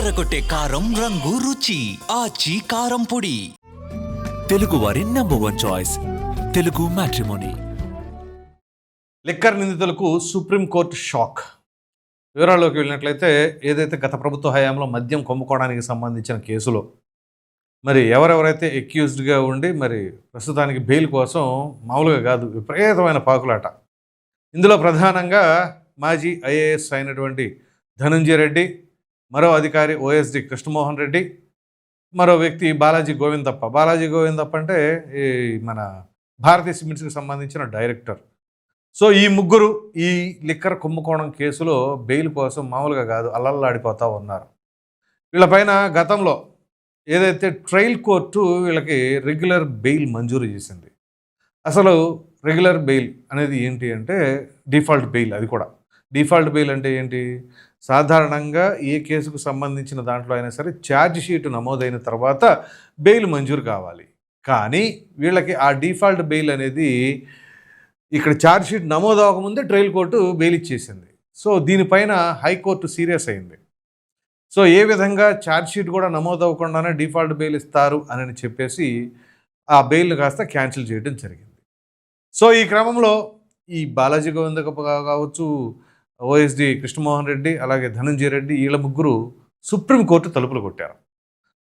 అదరగొట్టే కారం రంగు రుచి. ఆచి కారం పొడి. తెలుగువారి number one choice Telugu matrimony liquor నిందితులకు సుప్రీంకోర్టు షాక్. వివరాల్లోకి వెళ్ళినట్లయితే ఏదైతే గత ప్రభుత్వ హయాంలో మద్యం కొమ్ముకోవడానికి సంబంధించిన కేసులో మరి ఎవరెవరైతే ఎక్యూజ్డ్గా ఉండి మరి ప్రస్తుతానికి బెయిల్ కోసం మామూలుగా కాదు విపరీతమైన పాకులాట. ఇందులో ప్రధానంగా మాజీ ఐఏఎస్ అయినటువంటి ధనంజయ రెడ్డి మరో అధికారి ఓఎస్డి కృష్ణమోహన్ రెడ్డి మరో వ్యక్తి బాలాజీ గోవిందప్ప. బాలాజీ గోవిందప్ప అంటే ఈ మన భారతీయ సిమెంట్స్కి సంబంధించిన డైరెక్టర్. సో ఈ ముగ్గురు ఈ లిక్కర్ కుంభకోణం కేసులో బెయిల్ కోసం మామూలుగా కాదు అల్లల్లాడిపోతూ ఉన్నారు. వీళ్ళపైన గతంలో ఏదైతే ట్రయల్ కోర్టు వీళ్ళకి రెగ్యులర్ బెయిల్ మంజూరు చేసింది. అసలు రెగ్యులర్ బెయిల్ అనేది ఏంటి అంటే డిఫాల్ట్ బెయిల్ అది కూడా. డిఫాల్ట్ బెయిల్ అంటే ఏంటి? సాధారణంగా ఏ కేసుకు సంబంధించిన దాంట్లో అయినా సరే ఛార్జ్ షీట్ నమోదైన తర్వాత బెయిల్ మంజూరు కావాలి. కానీ వీళ్ళకి ఆ డిఫాల్ట్ బెయిల్ అనేది ఇక్కడ ఛార్జ్ షీట్ నమోదు అవ్వకముందే ట్రయల్ కోర్టు బెయిల్ ఇచ్చేసింది. సో దీనిపైన హైకోర్టు సీరియస్ అయింది. సో ఏ విధంగా ఛార్జ్ షీట్ కూడా నమోదు అవ్వకుండానే డిఫాల్ట్ బెయిల్ ఇస్తారు అని చెప్పేసి ఆ బెయిల్ను కాస్త క్యాన్సిల్ చేయడం జరిగింది. సో ఈ క్రమంలో ఈ బాలాజీ గోవింద కావచ్చు ఓఎస్డి కృష్ణమోహన్ రెడ్డి అలాగే ధనంజయ రెడ్డి వీళ్ళ ముగ్గురు సుప్రీంకోర్టు తలుపులు కొట్టారు.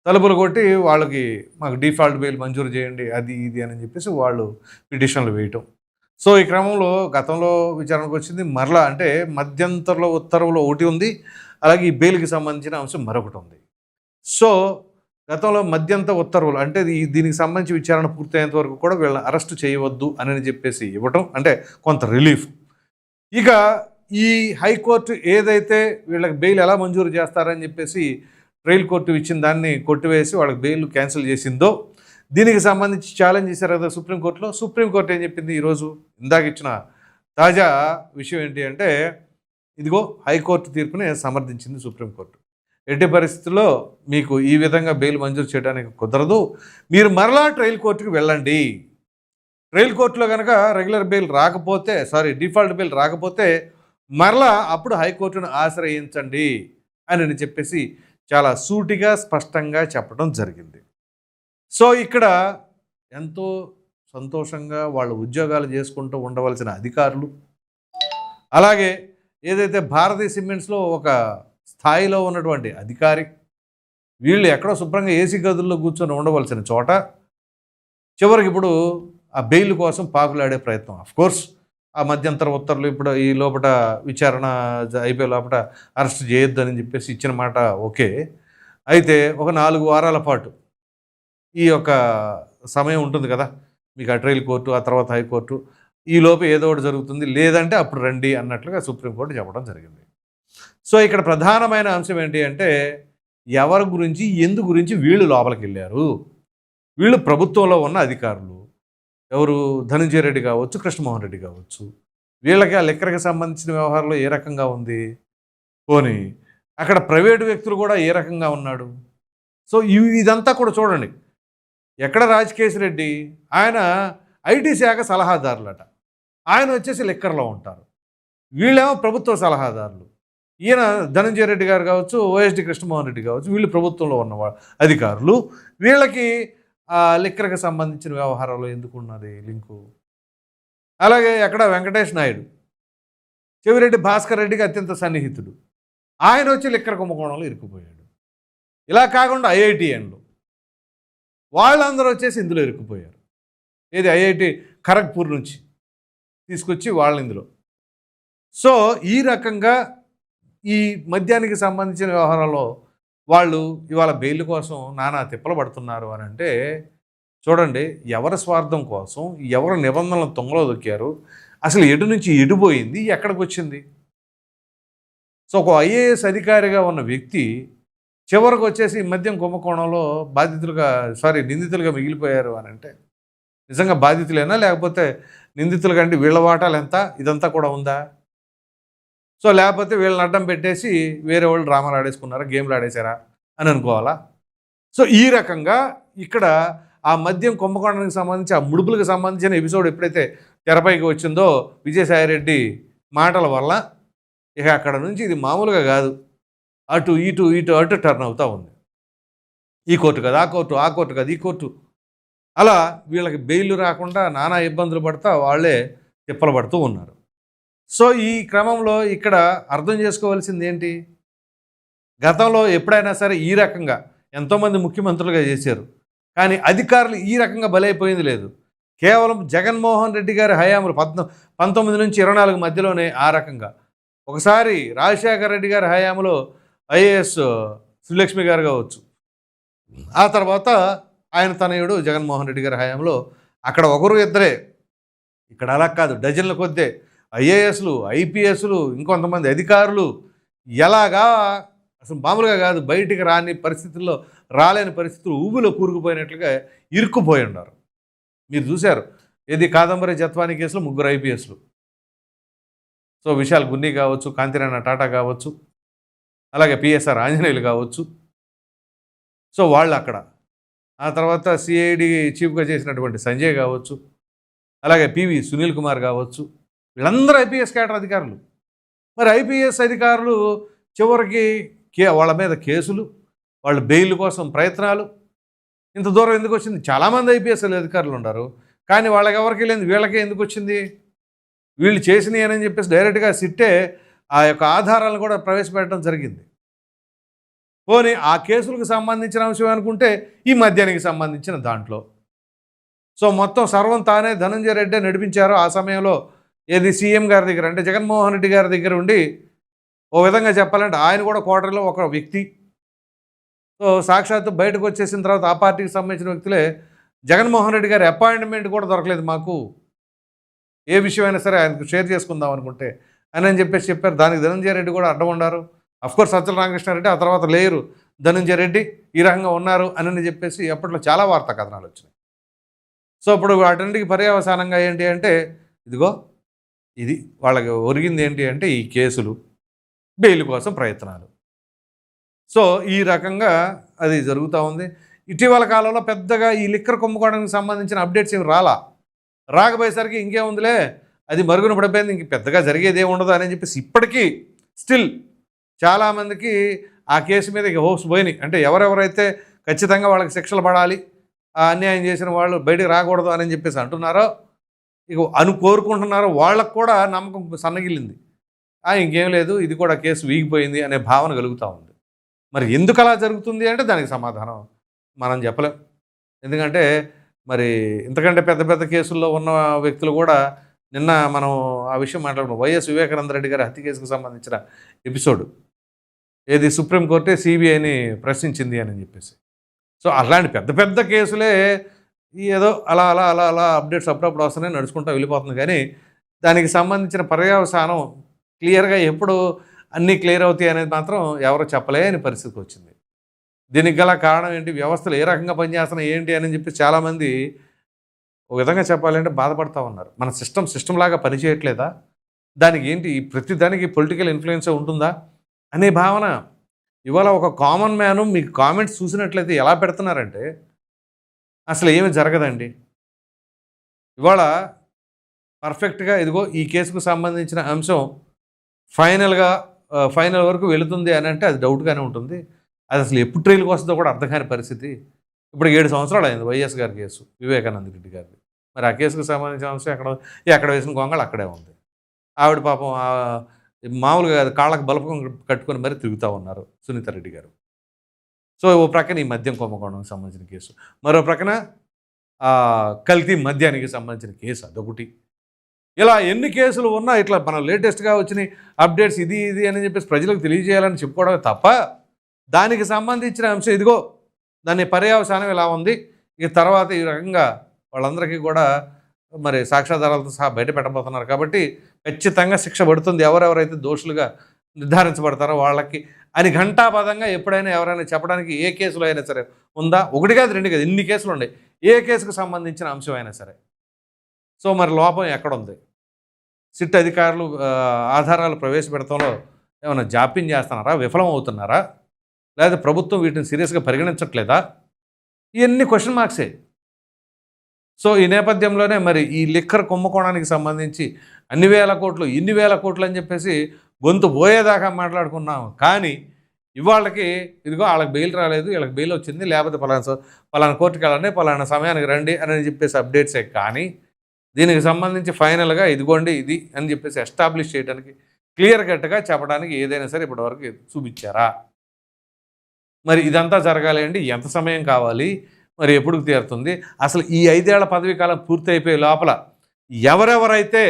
తలుపులు కొట్టి వాళ్ళకి మాకు డిఫాల్ట్ బెయిల్ మంజూరు చేయండి అది ఇది అని చెప్పేసి వాళ్ళు పిటిషన్లు వేయటం. సో ఈ క్రమంలో గతంలో విచారణకు వచ్చింది మరలా అంటే మధ్యంతరంలో ఉత్తర్వులో ఒకటి ఉంది అలాగే ఈ బెయిల్కి సంబంధించిన అంశం మరొకటి ఉంది. సో గతంలో మధ్యంత ఉత్తర్వులు అంటే ఈ- దీనికి సంబంధించి విచారణ పూర్తయ్యేంత వరకు కూడా వీళ్ళని అరెస్ట్ చేయవద్దు అని చెప్పేసి ఇవ్వటం అంటే కొంత రిలీఫ్. ఇక ఈ హైకోర్టు ఏదైతే వీళ్ళకి బెయిల్ ఎలా మంజూరు చేస్తారని చెప్పేసి ట్రయల్ కోర్టు ఇచ్చిన దాన్ని కొట్టివేసి వాళ్ళకి బెయిల్ క్యాన్సిల్ చేసిందో దీనికి సంబంధించి ఛాలెంజ్ చేశారు కదా సుప్రీంకోర్టులో. సుప్రీంకోర్టు ఏం చెప్పింది ఈరోజు? ఇందాక ఇచ్చిన తాజా విషయం ఏంటి అంటే ఇదిగో హైకోర్టు తీర్పుని సమర్థించింది సుప్రీంకోర్టు. ఎట్టి పరిస్థితుల్లో మీకు ఈ విధంగా బెయిల్ మంజూరు చేయడానికి కుదరదు. మీరు మరలా ట్రయల్ కోర్టుకి వెళ్ళండి. ట్రయల్ కోర్టులో కనుక రెగ్యులర్ బెయిల్ రాకపోతే సారీ డిఫాల్ట్ బెయిల్ రాకపోతే మరలా అప్పుడు హైకోర్టును ఆశ్రయించండి అని చెప్పేసి చాలా సూటిగా స్పష్టంగా చెప్పడం జరిగింది. సో ఇక్కడ ఎంతో సంతోషంగా వాళ్ళ ఉద్యోగాలు చేసుకుంటూ ఉండవలసిన అధికారులు అలాగే ఏదైతే భారతీయ సిమెంట్స్లో ఒక స్థాయిలో ఉన్నటువంటి అధికారి వీళ్ళు ఎక్కడో శుభ్రంగా ఏసీ గదుల్లో కూర్చొని ఉండవలసిన చోట చివరికి ఇప్పుడు ఆ బెయిల్ కోసం పాకులాడే ప్రయత్నం. అఫ్ కోర్స్ ఆ మధ్యంతర ఉత్తర్వులు ఇప్పుడు ఈ లోపల విచారణ అయిపోయే లోపల అరెస్ట్ చేయొద్దని చెప్పేసి ఇచ్చిన మాట ఓకే. అయితే ఒక నాలుగు వారాల పాటు ఈ యొక్క సమయం ఉంటుంది కదా మీకు ఆ ట్రయల్ కోర్టు ఆ తర్వాత హైకోర్టు ఈ లోపు ఏదో ఒకటి జరుగుతుంది. లేదంటే అప్పుడు రండి అన్నట్లుగా సుప్రీంకోర్టు చెప్పడం జరిగింది. సో ఇక్కడ ప్రధానమైన అంశం ఏంటి అంటే ఎవరి గురించి ఎందు గురించి వీళ్ళు లోపలికి వెళ్ళారు వీళ్ళు ప్రభుత్వంలో ఉన్న అధికారులు. ఎవరు ధనంజయ రెడ్డి కావచ్చు కృష్ణమోహన్ రెడ్డి కావచ్చు వీళ్ళకి ఆ లెక్కలకు సంబంధించిన వ్యవహారంలో ఏ రకంగా ఉంది? పోనీ అక్కడ ప్రైవేటు వ్యక్తులు కూడా ఏ రకంగా ఉన్నాడు? సో ఇదంతా కూడా చూడండి. ఎక్కడ రాజకేశ్ రెడ్డి ఆయన ఐటీ శాఖ సలహాదారులట. ఆయన వచ్చేసి లెక్కర్లో ఉంటారు. వీళ్ళేమో ప్రభుత్వ సలహాదారులు. ఈయన ధనంజయ రెడ్డి గారు కావచ్చు ఓఎస్డి కృష్ణమోహన్ రెడ్డి కావచ్చు వీళ్ళు ప్రభుత్వంలో ఉన్న అధికారులు. వీళ్ళకి లిక్కర్కి సంబంధించిన వ్యవహారాలు ఎందుకు ఉన్నది లింకు? అలాగే ఎక్కడ వెంకటేష్ నాయుడు? చెవిరెడ్డి భాస్కర్ రెడ్డికి అత్యంత సన్నిహితుడు. ఆయన వచ్చి లిక్కర్ కుంభకోణంలో ఇరుక్కుపోయాడు. ఇలా కాకుండా ఐఐటిఎన్లు వాళ్ళందరూ వచ్చేసి ఇందులో ఇరుక్కుపోయారు. ఏది ఐఐటి ఖరగ్పూర్ నుంచి తీసుకొచ్చి వాళ్ళ ఇందులో. సో ఈ రకంగా ఈ మద్యానికి సంబంధించిన వ్యవహారంలో వాళ్ళు ఇవాళ బెయిల్ కోసం నానా తిప్పలు పడుతున్నారు అని అంటే చూడండి ఎవరి స్వార్థం కోసం ఎవరి నిబంధనలు తొంగలో దొక్కారు అసలు ఎటు నుంచి ఎడిపోయింది ఎక్కడికి వచ్చింది? సో ఒక ఐఏఎస్ అధికారిగా ఉన్న వ్యక్తి చివరికి వచ్చేసి ఈ మద్యం కుంభకోణంలో బాధితులుగా సారీ నిందితులుగా మిగిలిపోయారు అని అంటే నిజంగా బాధితులేనా? లేకపోతే నిందితులు కంటే వీళ్ళ వాటాలు ఎంత? ఇదంతా కూడా ఉందా? సో లేకపోతే వీళ్ళని అడ్డం పెట్టేసి వేరే వాళ్ళు డ్రామాలు ఆడేసుకున్నారా గేమ్లు ఆడేశారా అని అనుకోవాలా? సో ఈ రకంగా ఇక్కడ ఆ మద్యం కుంభకోణానికి సంబంధించి ఆ ముడుపులకు సంబంధించిన ఎపిసోడ్ ఎప్పుడైతే తెరపైకి వచ్చిందో విజయసాయిరెడ్డి మాటల వల్ల ఇక అక్కడ నుంచి ఇది మామూలుగా కాదు. అటు ఇటు ఇటు అటు టర్న్ అవుతూ ఉంది. ఈ కోర్టు కదా ఆ కోర్టు ఆ కోర్టు కదా ఈ కోర్టు. అలా వీళ్ళకి బెయిల్ రాకుండా నానా ఇబ్బందులు పడతా వాళ్ళే తిప్పలు పడుతూ ఉన్నారు. సో ఈ క్రమంలో ఇక్కడ అర్థం చేసుకోవాల్సింది ఏంటి? గతంలో ఎప్పుడైనా సరే ఈ రకంగా ఎంతోమంది ముఖ్యమంత్రులుగా చేశారు. కానీ అధికారులు ఈ రకంగా బలైపోయింది లేదు. కేవలం జగన్మోహన్ రెడ్డి గారి హయాంలో పద్న పంతొమ్మిది నుంచి ఇరవై నాలుగు మధ్యలోనే ఆ రకంగా. ఒకసారి రాజశేఖర రెడ్డి గారి హయాంలో ఐఏఎస్ శ్రీలక్ష్మి గారు కావచ్చు. ఆ తర్వాత ఆయన తనయుడు జగన్మోహన్ రెడ్డి గారి హయాంలో అక్కడ ఒకరు ఇద్దరే. ఇక్కడ అలా కాదు డజన్ల కొద్దే. ఐఏఎస్లు ఐపీఎస్లు ఇంకొంతమంది అధికారులు ఎలాగా అసలు మామూలుగా కాదు బయటికి రాని పరిస్థితుల్లో రాలేని పరిస్థితులు ఊబిలో కూరుకుపోయినట్లుగా ఇరుక్కుపోయి ఉన్నారు. మీరు చూశారు. ఏది కాదంబరి జత్వాని కేసులో ముగ్గురు ఐపీఎస్లు. సో విశాల్ గున్ని కావచ్చు కాంతిరాణ టాటా కావచ్చు అలాగే పిఎస్ఆర్ ఆంజనేయులు కావచ్చు. సో వాళ్ళు అక్కడ. ఆ తర్వాత సిఐడి చీఫ్గా చేసినటువంటి సంజయ్ కావచ్చు అలాగే పివి సునీల్ కుమార్ కావచ్చు. వీళ్ళందరూ ఐపీఎస్ కేటర్ అధికారులు. మరి ఐపీఎస్ అధికారులు చివరికి కే వాళ్ళ మీద కేసులు వాళ్ళ బెయిల్ కోసం ప్రయత్నాలు. ఇంత దూరం ఎందుకు వచ్చింది? చాలామంది ఐపీఎస్ అధికారులు ఉన్నారు. కానీ వాళ్ళకి ఎవరికి లేదు వీళ్ళకే ఎందుకు వచ్చింది? వీళ్ళు చేసినాయి అని చెప్పేసి డైరెక్ట్గా సిట్టే ఆ యొక్క ఆధారాలను కూడా ప్రవేశపెట్టడం జరిగింది. పోనీ ఆ కేసులకు సంబంధించిన అంశం అనుకుంటే ఈ మద్యానికి సంబంధించిన దాంట్లో. సో మొత్తం సర్వం తానే ధనంజయ రెడ్డి నడిపించారు ఆ సమయంలో ఏది సీఎం గారి దగ్గర అంటే జగన్మోహన్ రెడ్డి గారి దగ్గర ఉండి ఓ విధంగా చెప్పాలంటే ఆయన కూడా కోటరీలో ఒక వ్యక్తి. సో సాక్షాత్తు బయటకు వచ్చేసిన తర్వాత ఆ పార్టీకి సంబంధించిన వ్యక్తులే జగన్మోహన్ రెడ్డి గారి అపాయింట్మెంట్ కూడా దొరకలేదు మాకు. ఏ విషయమైనా సరే ఆయనకు షేర్ చేసుకుందాం అనుకుంటే అని అని చెప్పేసి చెప్పారు. దానికి ధనంజయ రెడ్డి కూడా అడ్డం ఉన్నారు అఫ్కోర్స్ సజ్జల రామకృష్ణారెడ్డి ఆ తర్వాత లేరు. ధనంజయ రెడ్డి ఈ రకంగా ఉన్నారు అని చెప్పేసి అప్పట్లో చాలా వార్తా కథనాలు వచ్చినాయి. సో ఇప్పుడు వాటన్నిటికి పర్యవసానంగా ఏంటి అంటే ఇదిగో ఇది వాళ్ళకి ఒరిగింది ఏంటి అంటే ఈ కేసులు బెయిల్ కోసం ప్రయత్నాలు. సో ఈ రకంగా అది జరుగుతూ ఉంది. ఇటీవల కాలంలో పెద్దగా ఈ లిక్కర్ కుంభకోణానికి సంబంధించిన అప్డేట్స్ ఏమి రాలా? రాకపోయేసరికి ఇంకేముందిలే అది మరుగున పడిపోయింది ఇంక పెద్దగా జరిగేది ఏమి ఉండదు అని చెప్పేసి ఇప్పటికీ స్టిల్ చాలామందికి ఆ కేసు మీద ఇక హోప్స్ పోయినాయి. అంటే ఎవరెవరైతే ఖచ్చితంగా వాళ్ళకి శిక్షలు పడాలి ఆ అన్యాయం చేసిన వాళ్ళు బయటికి రాకూడదు అని చెప్పేసి అంటున్నారో ఇక అను కోరుకుంటున్నారో వాళ్ళకు కూడా నమ్మకం సన్నగిల్లింది. ఆ, ఇంకేం లేదు ఇది కూడా కేసు వీగిపోయింది అనే భావన కలుగుతూ ఉంది. మరి ఎందుకు అలా జరుగుతుంది అంటే దానికి సమాధానం మనం చెప్పలేం. ఎందుకంటే మరి ఇంతకంటే పెద్ద పెద్ద కేసుల్లో ఉన్న వ్యక్తులు కూడా నిన్న మనం ఆ విషయం మాట్లాడుకున్నాం. వైఎస్ వివేకానంద రెడ్డి గారి హత్య కేసుకు సంబంధించిన ఎపిసోడ్. ఏది సుప్రీంకోర్టే సిబిఐని ప్రశ్నించింది అని చెప్పేసి. సో అలాంటి పెద్ద పెద్ద కేసులే ఏదో అలా అలా అలా అలా అప్డేట్స్ అప్పుడప్పుడు వస్తున్నాయి నడుచుకుంటూ వెళ్ళిపోతుంది. కానీ దానికి సంబంధించిన పర్యవసానం క్లియర్గా ఎప్పుడు అన్నీ క్లియర్ అవుతాయి అనేది మాత్రం ఎవరు చెప్పలేని పరిస్థితికి వచ్చింది. దీనికి గల కారణం ఏంటి? వ్యవస్థలు ఏ రకంగా పనిచేస్తున్నాయి? ఏంటి? అని చెప్పి చాలామంది ఒక విధంగా చెప్పాలంటే బాధపడతా ఉన్నారు. మన సిస్టమ్ సిస్టమ్ లాగా పనిచేయట్లేదా? దానికి ఏంటి? ఈ ప్రతి దానికి పొలిటికల్ ఇన్ఫ్లుయెన్స్ ఉంటుందా? అనే భావన. ఇవాళ ఒక కామన్ మ్యాను మీకు కామెంట్స్ చూసినట్లయితే ఎలా పెడుతున్నారంటే అసలు ఏమి జరగదండి. ఇవాళ పర్ఫెక్ట్గా ఇదిగో ఈ కేసుకు సంబంధించిన అంశం ఫైనల్గా ఫైనల్ వరకు వెళుతుంది అని అంటే అది డౌట్గానే ఉంటుంది. అది అసలు ఎప్పుడు ట్రైల్కి వస్తుందో కూడా అర్థం కాని పరిస్థితి. ఇప్పుడు ఏడు సంవత్సరాలు అయింది వైఎస్ గారి కేసు వివేకానంద రెడ్డి గారిది. మరి ఆ కేసుకు సంబంధించిన అంశం ఎక్కడ ఎక్కడ వేసిన గొంగళ అక్కడే ఉంది. ఆవిడ పాపం మామూలుగా కాళ్ళకు బలపం కట్టుకొని మరీ తిరుగుతూ ఉన్నారు సునీత రెడ్డి గారు. సో ఓ ప్రక్కన ఈ మద్యం కుంభకోణంకి సంబంధించిన కేసు. మరో ప్రక్కన కల్తీ మద్యానికి సంబంధించిన కేసు అదొకటి. ఇలా ఎన్ని కేసులు ఉన్నా ఇట్లా మన లేటెస్ట్గా వచ్చిన అప్డేట్స్ ఇది ఇది అని చెప్పేసి ప్రజలకు తెలియజేయాలని చెప్పుకోవడమే తప్ప దానికి సంబంధించిన అంశం ఇదిగో దాని పర్యవసానం ఇలా ఉంది. ఇక తర్వాత ఈ రకంగా వాళ్ళందరికీ కూడా మరి సాక్ష్యాధారాలతో సహా బయట పెట్టబోతున్నారు కాబట్టి ఖచ్చితంగా శిక్ష పడుతుంది ఎవరెవరైతే దోషులుగా నిర్ధారించబడతారో వాళ్ళకి అని ఘంటాపదంగా ఎప్పుడైనా ఎవరైనా చెప్పడానికి ఏ కేసులో అయినా సరే ఉందా? ఒకటి కాదు రెండు కాదు ఇన్ని కేసులు ఉన్నాయి. ఏ కేసుకు సంబంధించిన అంశం అయినా సరే. సో మరి లోపం ఎక్కడుంది? సిట్ అధికారులు ఆధారాలు ప్రవేశపెడతంలో ఏమైనా జాప్యం చేస్తున్నారా? విఫలం అవుతున్నారా? లేదా ప్రభుత్వం వీటిని సీరియస్గా పరిగణించట్లేదా? ఇవన్నీ క్వశ్చన్ మార్క్సే. సో ఈ నేపథ్యంలోనే మరి ఈ లిక్కర్ కుంభకోణానికి సంబంధించి అన్ని వేల కోట్లు ఇన్ని వేల కోట్లు అని చెప్పేసి గొంతు పోయేదాకా మాట్లాడుకున్నాం. కానీ ఇవాళకి ఇదిగో వాళ్ళకి బెయిల్ రాలేదు వీళ్ళకి బెయిల్ వచ్చింది లేకపోతే పలానా పలానా కోర్టుకి వెళ్ళండి పలానా సమయానికి రండి అని చెప్పేసి అప్డేట్సే. కానీ దీనికి సంబంధించి ఫైనల్గా ఇదిగోండి ఇది అని చెప్పేసి ఎస్టాబ్లిష్ చేయడానికి క్లియర్ కట్గా చెప్పడానికి ఏదైనా సరే ఇప్పటివరకు చూపించారా. మరి ఇదంతా జరగాలి అండి ఎంత సమయం కావాలి మరి ఎప్పుడు తీరుతుంది? అసలు ఈ ఐదేళ్ళ పదవీ కాలం పూర్తి అయిపోయే లోపల ఎవరెవరైతే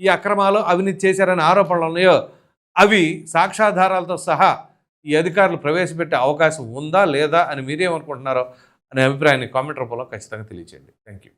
ఈ అక్రమాలు అవినీతి చేశారని ఆరోపణలు ఉన్నాయో అవి సాక్ష్యాధారాలతో సహా ఈ అధికారులు ప్రవేశపెట్టే అవకాశం ఉందా లేదా అని మీరేమనుకుంటున్నారో అనే అభిప్రాయాన్ని కామెంట్ రూపంలో ఖచ్చితంగా తెలియచేయండి. Thank you